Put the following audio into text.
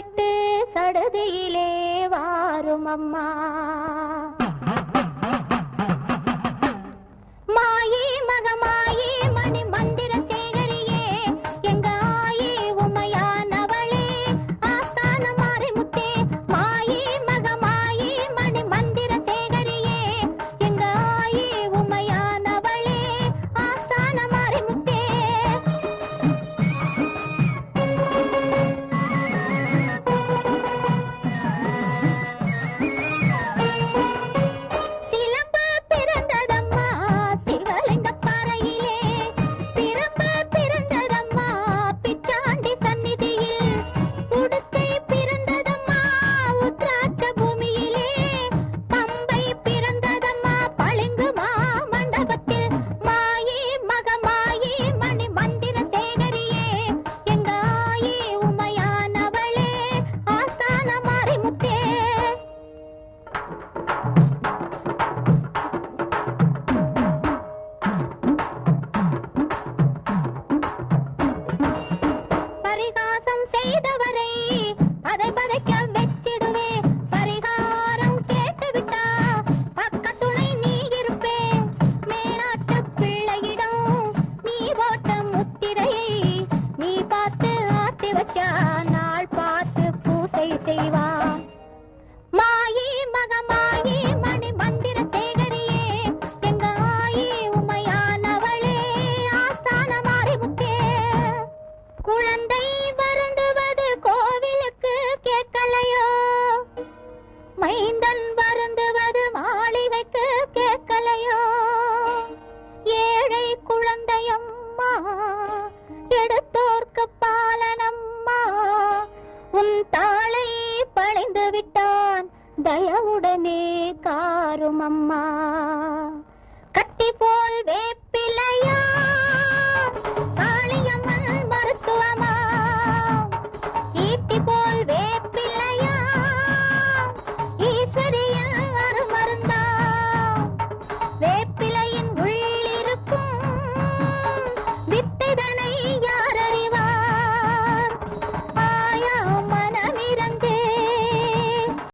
விட்டு சடுதியிலே வாரும் அம்மா. மாயே மகமா கலையோ? ஏழை குழந்தையம்மா எடுத்தோர்க்கு பாலனம்மா உன் தாளை படைந்து விட்டான் தயவுடனே காரும் அம்மா கத்தி போல் வேப்ப